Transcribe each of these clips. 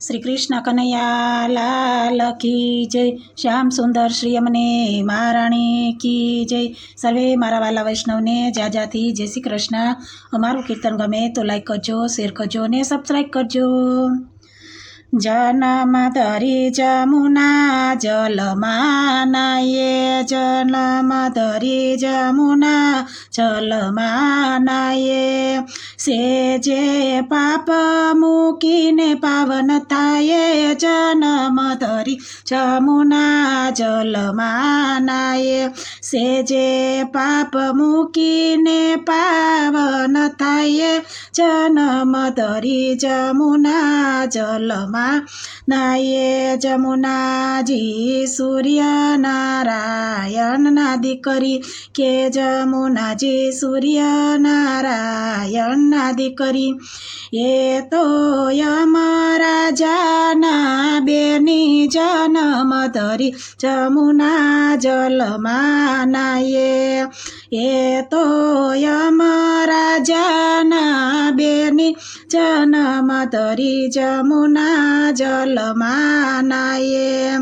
શ્રી કૃષ્ણ કનૈયા લાલ કી જય. શ્યામ સુંદર શ્રી અમને મહારાણી કી જય. સર્વે મારા વાલા વૈષ્ણવને જાજાથી જય શ્રી કૃષ્ણ. અમારું કીર્તન ગમે તો લાઈક કરજો શેર કરજો ને સબસ્ક્રાઈબ કરજો. જનમ ધરી જમુના જલમાં નાયે જન્મ ધરી જમુના જલમાં નાયે સેજે પાપ મૂકીને પાવન થાય જન્મ ધરી, જમુના જલમાં નાયે સેજે પાપ મૂકીને પાવન થાય જન્મ ધરી, જમુના જલમાં નાયે જમુનાજી સૂર્યનારાયણના દીકરી કે જમુનાજી સૂર્યનારાયણના દીકરી એ તો યમરાજાના બેની જન્મ ધરી. જમુના જલમાં નાયે. એ તો યમરાજાના બેની જન્મ ધરી. જમુના નાયે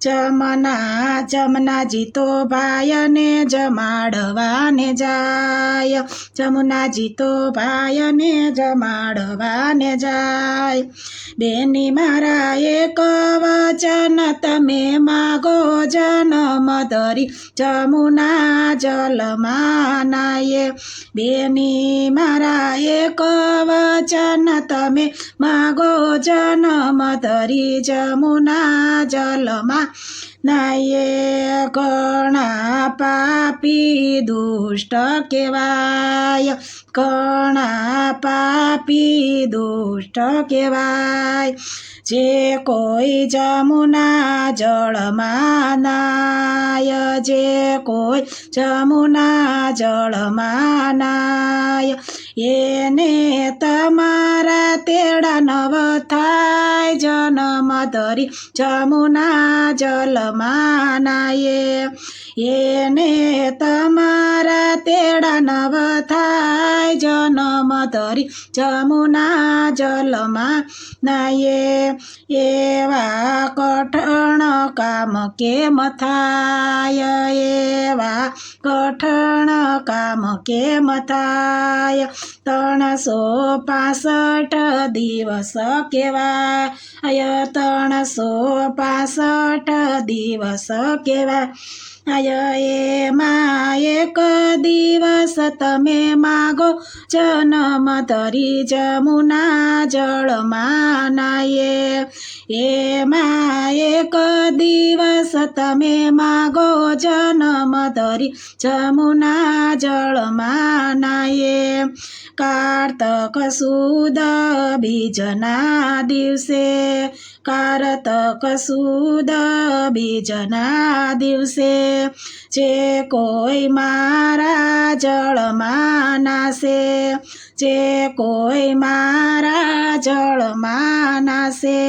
જમના જમનાજી તો ભાયને જમાડવાને જાય. જમુનાજી તો ભાયને જમાડવાને જાય. બેની મારા એક વચન તમે માગો જન્મ ધરી. જમુના જલમાનાયે બેની મારા એક વચન તમે માગો જન્મ ધરી. જમુના જલમાં નાયે ઘણા પાપી દુષ્ટ કહેવાય ઘણા પાપી દુષ્ટ કહેવાય જે કોઈ જમુના જળમાં નાય જે કોઈ જમુના જળમાં નાય એને તમારા તેડા નવ થાય જન્મ ધરી જમુના જલમાં નાયે એને તમારા તેડા નવ થાય જનમ ધરી જમુના જલમાં નાયે એવા કઠણ કામ કેમ થાય? એવા કઠણ કામ કેમ થાય? ત્રણસો પાસઠ દિવસ કેવાય ત્રણસો પાસઠ દિવસ કેવાય આય એમાં એક દિવસ તમે માગો જન્મ તરી જમુના જળમાં નાયે એમાં એક દિવસ તમે માગો જન્મ તરી જમુના જળમાં નાયે કાર્તક સુદ બીજના દિવસે કારતક સુદ બીજના દિવસે જે કોઈ મારા જળમાં નાશે જે કોઈ મારા જળમાં નાશે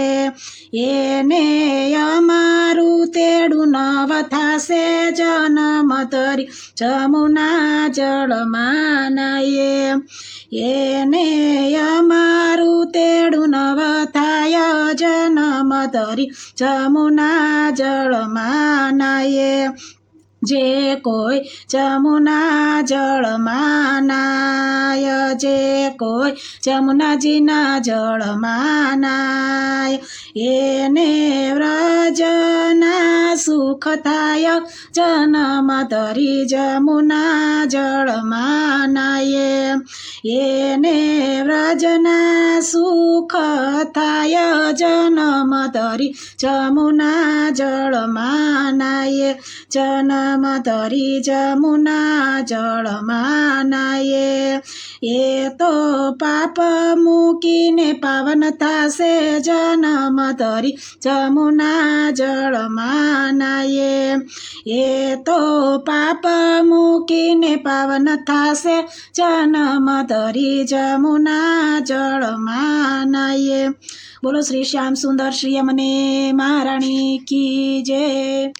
એને અમારું તેડું નવ થાશે જન્મ ધરી જમુના જળમાં નાયે એને અમારું તેડું નવ થાય જન્મ ધરી જમુના જળમાં નાયે જે કોઈ જમુના જળમાં નાય, જે કોઈ જમુનાજીના જળમાં નાય. એને વ્રજના સુખ થાય, જન્મ ધરી જમુના જળમાં નાયે. એને વ્રજના સુખ થાય જનમ ધરી જમુના જળમાં નાયે જન્મ ધરી જમુના જળમાં નાયે એ તો પાપ મૂકીને પાવન થશે જન્મ ધરી જમુના જળમાં એ તો પાપ મૂકીને પાવન થશે જન્મ ધરી જમુના જળમાં બોલો શ્રી શ્યામ સુંદર શ્રી અમને મહારાણી કી જય.